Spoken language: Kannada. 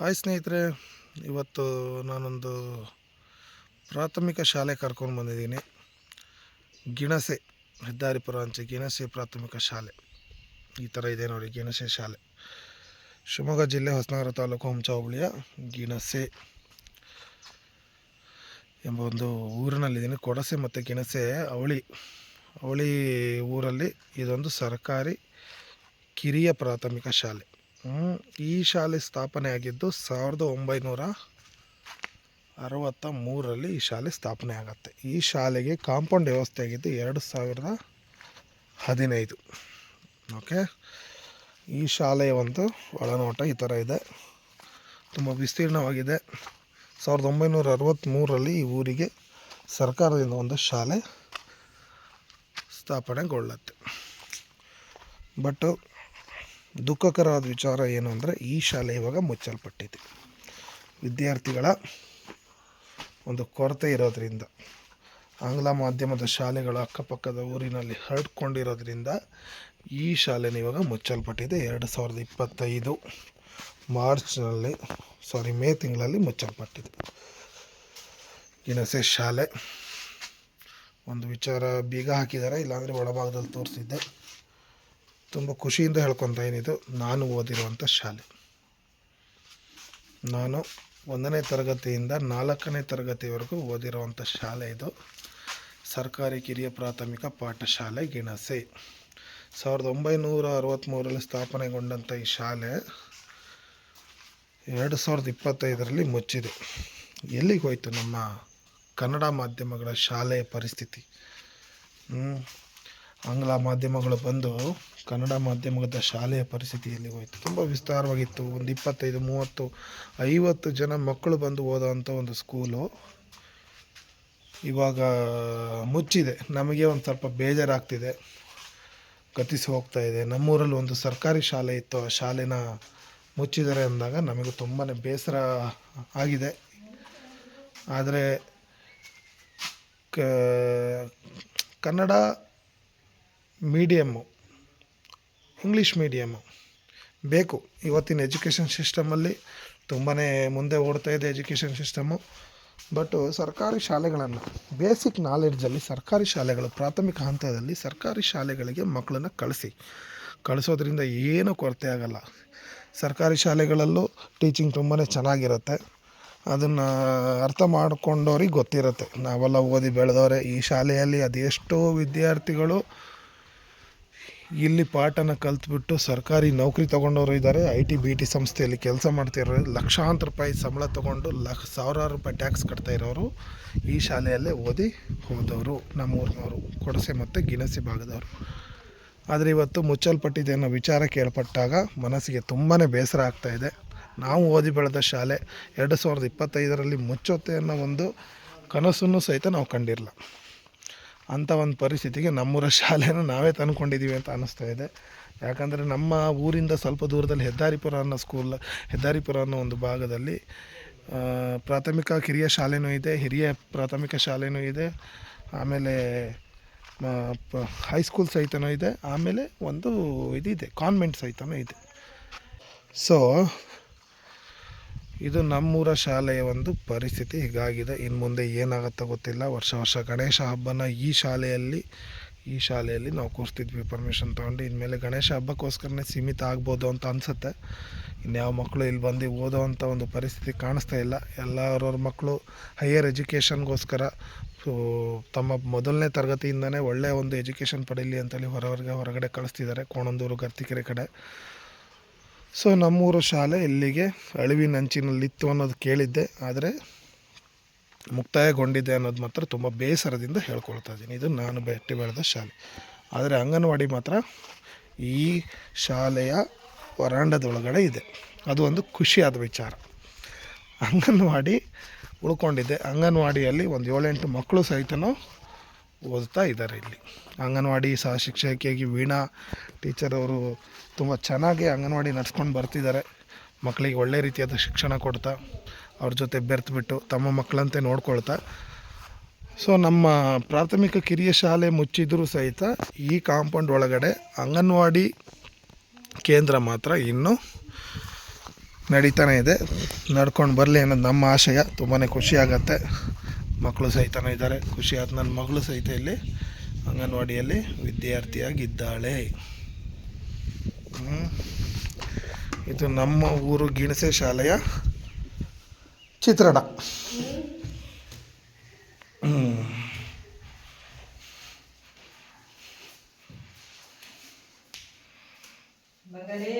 ಹಾಯ್ ಸ್ನೇಹಿತರೆ. ಇವತ್ತು ನಾನೊಂದು ಪ್ರಾಥಮಿಕ ಶಾಲೆ ಕರ್ಕೊಂಡು ಬಂದಿದ್ದೀನಿ. ಗಿಣಸೆ, ಹೆದ್ದಾರಿಪುರ ಅಂಚೆ ಗಿಣಸೆ ಪ್ರಾಥಮಿಕ ಶಾಲೆ. ಈ ಥರ ಇದೆ ನೋಡಿ, ಗಿಣಸೆ ಶಾಲೆ. ಶಿವಮೊಗ್ಗ ಜಿಲ್ಲೆ ಹೊಸನಗರ ತಾಲೂಕು ಹುಂಚ ಹೋಬಳಿಯ ಗಿಣಸೆ ಎಂಬ ಒಂದು ಊರಿನಲ್ಲಿದ್ದೀನಿ. ಕೊಡಸೆ ಮತ್ತು ಗಿಣಸೆ ಅವಳಿ ಅವಳಿ ಊರಲ್ಲಿ ಇದೊಂದು ಸರ್ಕಾರಿ ಕಿರಿಯ ಪ್ರಾಥಮಿಕ ಶಾಲೆ. ಈ ಶಾಲೆ ಸ್ಥಾಪನೆ ಆಗಿದ್ದು ಸಾವಿರದ ಒಂಬೈನೂರ ಅರವತ್ತ ಮೂರರಲ್ಲಿ ಈ ಶಾಲೆ ಸ್ಥಾಪನೆ ಆಗುತ್ತೆ. ಈ ಶಾಲೆಗೆ ಕಾಂಪೌಂಡ್ ವ್ಯವಸ್ಥೆ ಆಗಿದ್ದು ಎರಡು ಸಾವಿರದ ಹದಿನೈದು. ಓಕೆ ಈ ಶಾಲೆಯ ಒಂದು ಒಳನೋಟ ಈ ಥರ ಇದೆ. ತುಂಬ ವಿಸ್ತೀರ್ಣವಾಗಿದೆ. ಸಾವಿರದ ಒಂಬೈನೂರ ಅರವತ್ತ್ಮೂರರಲ್ಲಿ ಈ ಊರಿಗೆ ಸರ್ಕಾರದಿಂದ ಒಂದು ಶಾಲೆ ಸ್ಥಾಪನೆಗೊಳ್ಳುತ್ತೆ. ಬಟ್ ದುಃಖಕರವಾದ ವಿಚಾರ ಏನು ಅಂದರೆ ಈ ಶಾಲೆ ಇವಾಗ ಮುಚ್ಚಲ್ಪಟ್ಟಿದೆ. ವಿದ್ಯಾರ್ಥಿಗಳ ಒಂದು ಕೊರತೆ ಇರೋದರಿಂದ, ಆಂಗ್ಲ ಮಾಧ್ಯಮದ ಶಾಲೆಗಳು ಅಕ್ಕಪಕ್ಕದ ಊರಿನಲ್ಲಿ ಹರಡ್ಕೊಂಡಿರೋದ್ರಿಂದ ಈ ಶಾಲೆನ ಇವಾಗ ಮುಚ್ಚಲ್ಪಟ್ಟಿದೆ. ಎರಡು ಸಾವಿರದ ಇಪ್ಪತ್ತೈದು ಮಾರ್ಚ್ನಲ್ಲಿ ಸಾರಿ ಮೇ ತಿಂಗಳಲ್ಲಿ ಮುಚ್ಚಲ್ಪಟ್ಟಿದೆ. ಇನಸೆ ಶಾಲೆ. ಒಂದು ವಿಚಾರ ಬೀಗ ಹಾಕಿದ್ದಾರೆ, ಇಲ್ಲಾಂದರೆ ಒಳಭಾಗದಲ್ಲಿ ತೋರಿಸಿದ್ದೆ. ತುಂಬ ಖುಷಿಯಿಂದ ಹೇಳ್ಕೊತ ಏನಿದು, ನಾನು ಓದಿರುವಂಥ ಶಾಲೆ. ನಾನು ಒಂದನೇ ತರಗತಿಯಿಂದ ನಾಲ್ಕನೇ ತರಗತಿವರೆಗೂ ಓದಿರುವಂಥ ಶಾಲೆ ಇದು. ಸರ್ಕಾರಿ ಕಿರಿಯ ಪ್ರಾಥಮಿಕ ಪಾಠಶಾಲೆ ಗಿಣಸೆ. ಸಾವಿರದ ಒಂಬೈನೂರ ಅರವತ್ತ್ಮೂರಲ್ಲಿ ಸ್ಥಾಪನೆಗೊಂಡಂಥ ಈ ಶಾಲೆ ಎರಡು ಸಾವಿರದ ಇಪ್ಪತ್ತೈದರಲ್ಲಿ ಮುಚ್ಚಿದೆ. ಎಲ್ಲಿಗೆ ಹೋಯಿತು ನಮ್ಮ ಕನ್ನಡ ಮಾಧ್ಯಮಗಳ ಶಾಲೆಯ ಪರಿಸ್ಥಿತಿ. ಆಂಗ್ಲ ಮಾಧ್ಯಮಗಳು ಬಂದು ಕನ್ನಡ ಮಾಧ್ಯಮದ ಶಾಲೆಯ ಪರಿಸ್ಥಿತಿಯಲ್ಲಿ ಹೋಯಿತು. ತುಂಬ ವಿಸ್ತಾರವಾಗಿತ್ತು. ಒಂದು ಇಪ್ಪತ್ತೈದು, ಮೂವತ್ತು, ಐವತ್ತು ಜನ ಮಕ್ಕಳು ಬಂದು ಓದೋವಂಥ ಒಂದು ಸ್ಕೂಲು ಇವಾಗ ಮುಚ್ಚಿದೆ. ನಮಗೆ ಒಂದು ಸ್ವಲ್ಪ ಬೇಜಾರಾಗ್ತಿದೆ. ಗತಿಸಿ ಹೋಗ್ತಾ ಇದೆ. ನಮ್ಮೂರಲ್ಲಿ ಒಂದು ಸರ್ಕಾರಿ ಶಾಲೆ ಇತ್ತು. ಆ ಶಾಲೆನ ಮುಚ್ಚಿದ್ದಾರೆ ಅಂದಾಗ ನಮಗೆ ತುಂಬಾ ಬೇಸರ ಆಗಿದೆ. ಆದರೆ ಕನ್ನಡ ಮೀಡಿಯಮ್ಮು, ಇಂಗ್ಲೀಷ್ ಮೀಡಿಯಮ್ಮು. ಬೇಕು, ಇವತ್ತಿನ ಎಜುಕೇಷನ್ ಸಿಸ್ಟಮಲ್ಲಿ ತುಂಬಾ ಮುಂದೆ ಓಡ್ತಾ ಇದೆ ಎಜುಕೇಷನ್ ಸಿಸ್ಟಮು. ಬಟ್ ಸರ್ಕಾರಿ ಶಾಲೆಗಳನ್ನು, ಬೇಸಿಕ್ ನಾಲೆಡ್ಜಲ್ಲಿ ಸರ್ಕಾರಿ ಶಾಲೆಗಳು, ಪ್ರಾಥಮಿಕ ಹಂತದಲ್ಲಿ ಸರ್ಕಾರಿ ಶಾಲೆಗಳಿಗೆ ಮಕ್ಕಳನ್ನು ಕಳಿಸಿ. ಕಳಿಸೋದ್ರಿಂದ ಏನೂ ಕೊರತೆ ಆಗಲ್ಲ. ಸರ್ಕಾರಿ ಶಾಲೆಗಳಲ್ಲೂ ಟೀಚಿಂಗ್ ತುಂಬಾ ಚೆನ್ನಾಗಿರುತ್ತೆ. ಅದನ್ನು ಅರ್ಥ ಮಾಡಿಕೊಂಡವ್ರಿಗೆ ಗೊತ್ತಿರುತ್ತೆ. ನಾವೆಲ್ಲ ಓದಿ ಬೆಳೆದವ್ರೆ, ಈ ಶಾಲೆಯಲ್ಲಿ ಅದೆಷ್ಟೋ ವಿದ್ಯಾರ್ಥಿಗಳು ಇಲ್ಲಿ ಪಾಠನ ಕಲ್ತ್ಬಿಟ್ಟು ಸರ್ಕಾರಿ ನೌಕರಿ ತೊಗೊಂಡವರು ಇದ್ದಾರೆ ಐ ಟಿ, ಬಿ ಟಿ ಸಂಸ್ಥೆಯಲ್ಲಿ ಕೆಲಸ ಮಾಡ್ತಿರೋರು. ಲಕ್ಷಾಂತರ ರೂಪಾಯಿ ಸಂಬಳ ತೊಗೊಂಡು ಲಕ್ಷ, ಸಾವಿರಾರು ರೂಪಾಯಿ ಟ್ಯಾಕ್ಸ್ ಕಟ್ತಾ ಇರೋರು ಈ ಶಾಲೆಯಲ್ಲೇ ಓದಿ ಹೋದವರು. ನಮ್ಮೂರಿನವರು. ಕೊಡಸೆ ಮತ್ತು ಗಿಣಸಿ ಭಾಗದವರು. ಆದರೆ ಇವತ್ತು ಮುಚ್ಚಲ್ಪಟ್ಟಿದೆ ಅನ್ನೋ ವಿಚಾರ ಕೇಳ್ಪಟ್ಟಾಗ ಮನಸ್ಸಿಗೆ ತುಂಬಾ ಬೇಸರ ಆಗ್ತಾ ಇದೆ. ನಾವು ಓದಿ ಬೆಳೆದ ಶಾಲೆ ಎರಡು ಸಾವಿರದ ಇಪ್ಪತ್ತೈದರಲ್ಲಿ ಮುಚ್ಚುತ್ತೆ ಅನ್ನೋ ಒಂದು ಕನಸನ್ನು ಸಹಿತ ನಾವು ಕಂಡಿರಲ್ಲ ಅಂಥ ಒಂದು ಪರಿಸ್ಥಿತಿಗೆ ನಮ್ಮೂರ ಶಾಲೆನ ನಾವೇ ತಂದ್ಕೊಂಡಿದ್ದೀವಿ ಅಂತ ಅನ್ನಿಸ್ತಾ ಇದೆ. ಯಾಕಂದರೆ ನಮ್ಮ ಊರಿಂದ ಸ್ವಲ್ಪ ದೂರದಲ್ಲಿ ಹೆದ್ದಾರಿಪುರ ಅನ್ನೋ ಸ್ಕೂಲ್ ಹೆದ್ದಾರಿಪುರ ಅನ್ನೋ ಒಂದು ಭಾಗದಲ್ಲಿ ಪ್ರಾಥಮಿಕ ಕಿರಿಯ ಶಾಲೆನೂ ಇದೆ, ಹಿರಿಯ ಪ್ರಾಥಮಿಕ ಶಾಲೆನೂ ಇದೆ, ಆಮೇಲೆ ಹೈಸ್ಕೂಲ್ ಸಹಿತನೂ ಇದೆ, ಆಮೇಲೆ ಒಂದು ಇದಿದೆ ಕಾನ್ವೆಂಟ್ ಸಹಿತನೂ ಇದೆ. ಸೊ ಇದು ನಮ್ಮೂರ ಶಾಲೆಯ ಒಂದು ಪರಿಸ್ಥಿತಿ. ಹೀಗಾಗಿದೆ. ಇನ್ನು ಮುಂದೆ ಏನಾಗುತ್ತೋ ಗೊತ್ತಿಲ್ಲ. ವರ್ಷ ವರ್ಷ ಗಣೇಶ ಹಬ್ಬನ ಈ ಶಾಲೆಯಲ್ಲಿ ಈ ಶಾಲೆಯಲ್ಲಿ ನಾವು ಕೂರಿಸ್ತಿದ್ವಿ ಪರ್ಮಿಷನ್ ತೊಗೊಂಡು. ಇನ್ಮೇಲೆ ಗಣೇಶ ಹಬ್ಬಕ್ಕೋಸ್ಕರನೇ ಸೀಮಿತ ಆಗ್ಬೋದು ಅಂತ ಅನಿಸುತ್ತೆ. ಇನ್ಯಾವ ಮಕ್ಕಳು ಇಲ್ಲಿ ಬಂದು ಓದೋವಂಥ ಒಂದು ಪರಿಸ್ಥಿತಿ ಕಾಣಿಸ್ತಾ ಇಲ್ಲ. ಎಲ್ಲರವ್ರ ಮಕ್ಕಳು ಹೈಯರ್ ಎಜುಕೇಷನ್ಗೋಸ್ಕರ ತಮ್ಮ ಮೊದಲನೇ ತರಗತಿಯಿಂದನೇ ಒಳ್ಳೆಯ ಒಂದು ಎಜುಕೇಷನ್ ಪಡೀಲಿ ಅಂತೇಳಿ ಹೊರವರೆಗೆ, ಹೊರಗಡೆ ಕಳಿಸ್ತಿದ್ದಾರೆ. ಕೋಣಂದೂರು, ಗರ್ತಿಕೆರೆ ಕಡೆ. ಸೊ ನಮ್ಮೂರು ಶಾಲೆ ಇಲ್ಲಿಗೆ ಅಳಿವಿನಂಚಿನಲ್ಲಿತ್ತು ಅನ್ನೋದು ಕೇಳಿದ್ದೆ, ಆದರೆ ಮುಕ್ತಾಯಗೊಂಡಿದೆ ಅನ್ನೋದು ಮಾತ್ರ ತುಂಬ ಬೇಸರದಿಂದ ಹೇಳ್ಕೊಳ್ತಾ ಇದ್ದೀನಿ. ಇದು ನಾನು ಬೆಟ್ಟಿ ಬೆಳೆದ ಶಾಲೆ. ಆದರೆ ಅಂಗನವಾಡಿ ಮಾತ್ರ ಈ ಶಾಲೆಯ ವರಾಂಡದೊಳಗಡೆ ಇದೆ. ಅದು ಒಂದು ಖುಷಿಯಾದ ವಿಚಾರ. ಅಂಗನವಾಡಿ ಉಳ್ಕೊಂಡಿದ್ದೆ. ಅಂಗನವಾಡಿಯಲ್ಲಿ ಒಂದು ಏಳೆಂಟು ಮಕ್ಕಳು ಸಹಿತನೂ ಓದ್ತಾ ಇದ್ದಾರೆ ಇಲ್ಲಿ. ಅಂಗನವಾಡಿ ಸಹ ಶಿಕ್ಷಕಿಯಾಗಿ ವೀಣಾ ಟೀಚರ್ ಅವರು ತುಂಬ ಚೆನ್ನಾಗಿ ಅಂಗನವಾಡಿ ನಡ್ಸ್ಕೊಂಡು ಬರ್ತಿದ್ದಾರೆ. ಮಕ್ಕಳಿಗೆ ಒಳ್ಳೆ ರೀತಿಯಾದ ಶಿಕ್ಷಣ ಕೊಡ್ತಾ, ಅವ್ರ ಜೊತೆ ಬೆರೆತುಬಿಟ್ಟು ತಮ್ಮ ಮಕ್ಕಳಂತೆ ನೋಡ್ಕೊಳ್ತಾ. ಸೊ ನಮ್ಮ ಪ್ರಾಥಮಿಕ ಕಿರಿಯ ಶಾಲೆ ಮುಚ್ಚಿದರೂ ಸಹಿತ ಈ ಕಾಂಪೌಂಡ್ ಒಳಗಡೆ ಅಂಗನವಾಡಿ ಕೇಂದ್ರ ಮಾತ್ರ ಇನ್ನೂ ನಡೀತಾನೆ ಇದೆ. ನಡ್ಕೊಂಡು ಬರಲಿ ಅನ್ನೋದು ನಮ್ಮ ಆಶಯ. ತುಂಬಾ ಖುಷಿ ಆಗತ್ತೆ. ಮಕ್ಕಳು ಸಹಿತನೂ ಇದ್ದಾರೆ ಖುಷಿ ಆದ ನನ್ನ ಮಗಳು ಸಹಿತ ಇಲ್ಲಿ ಅಂಗನವಾಡಿಯಲ್ಲಿ ವಿದ್ಯಾರ್ಥಿಯಾಗಿದ್ದಾಳೆ. ಇದು ನಮ್ಮ ಊರು ಗಿಣಸೆ ಶಾಲೆಯ ಚಿತ್ರಣ. ಬಂಗಾರಿ